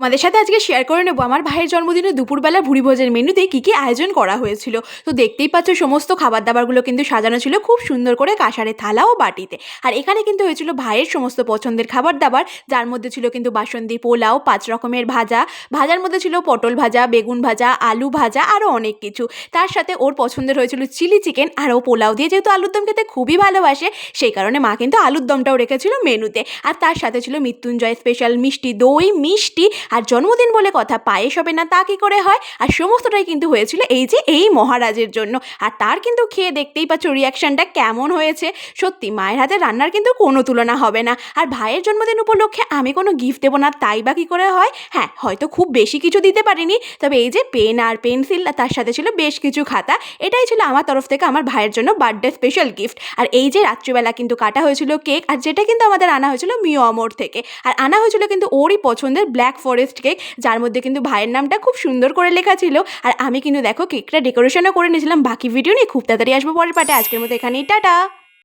আমাদের সাথে আজকে শেয়ার করে নেব। আমার ভাইয়ের জন্মদিনে দুপুরবেলা ভুড়ি ভোজের মেনুতে কী কী আয়োজন করা হয়েছিল। তো দেখতেই পাচ্ছ, সমস্ত খাবার দাবারগুলো কিন্তু সাজানো ছিল খুব সুন্দর করে কাঁসারে থালা ও বাটিতে। আর এখানে কিন্তু হয়েছিল ভাইয়ের সমস্ত পছন্দের খাবার দাবার যার মধ্যে ছিল কিন্তু বাসন্তী পোলাও, পাঁচ রকমের ভাজা। ভাজার মধ্যে ছিল পটল ভাজা, বেগুন ভাজা, আলু ভাজা আরও অনেক কিছু। তার সাথে ওর পছন্দের হয়েছিল চিলি চিকেন, আর ও পোলাও দিয়ে যেহেতু আলুর দম খেতে খুবই ভালোবাসে, সেই কারণে মা কিন্তু আলুর দমটাও রেখেছিল মেনুতে। আর তার সাথে ছিল মৃত্যুঞ্জয় স্পেশাল মিষ্টি, দই মিষ্টি আর জন্মদিন বলে কথা পায়েস হবে না, তা কী করে হয়? আর সমস্তটাই কিন্তু হয়েছিল এই যে এই মহারাজের জন্য। আর তার কিন্তু খেয়ে দেখতেই পাচ্ছ রিয়াকশানটা কেমন হয়েছে। সত্যি, মায়ের হাতে রান্নার কিন্তু কোনো তুলনা হবে না। আর ভাইয়ের জন্মদিন উপলক্ষে আমি কোনো গিফট দেবো না, তাই বা কী করে হয়? হ্যাঁ হয়তো খুব বেশি কিছু দিতে পারিনি। তবে এই যে পেন আর পেন্সিল তার সাথে ছিল বেশ কিছু খাতা। এটাই ছিল আমার তরফ থেকে আমার ভাইয়ের জন্য বার্থডে স্পেশাল গিফট আর এই যে রাত্রিবেলা কিন্তু কাটা হয়েছিল কেক আর যেটা কিন্তু আমাদের আনা হয়েছিল মিও অমর থেকে। আর আনা হয়েছিল কিন্তু ওরই পছন্দের ব্ল্যাক ফরেস্ট কেক যার মধ্যে কিন্তু ভাইয়ের নামটা খুব সুন্দর করে লেখা ছিল। আর আমি কিন্তু দেখো কেকটা ডেকোরেশনও করে নিয়েছিলাম। বাকি ভিডিও নিয়ে খুব তাড়াতাড়ি আসব পরের পাটে আজকের মতো এখানেই, টাটা!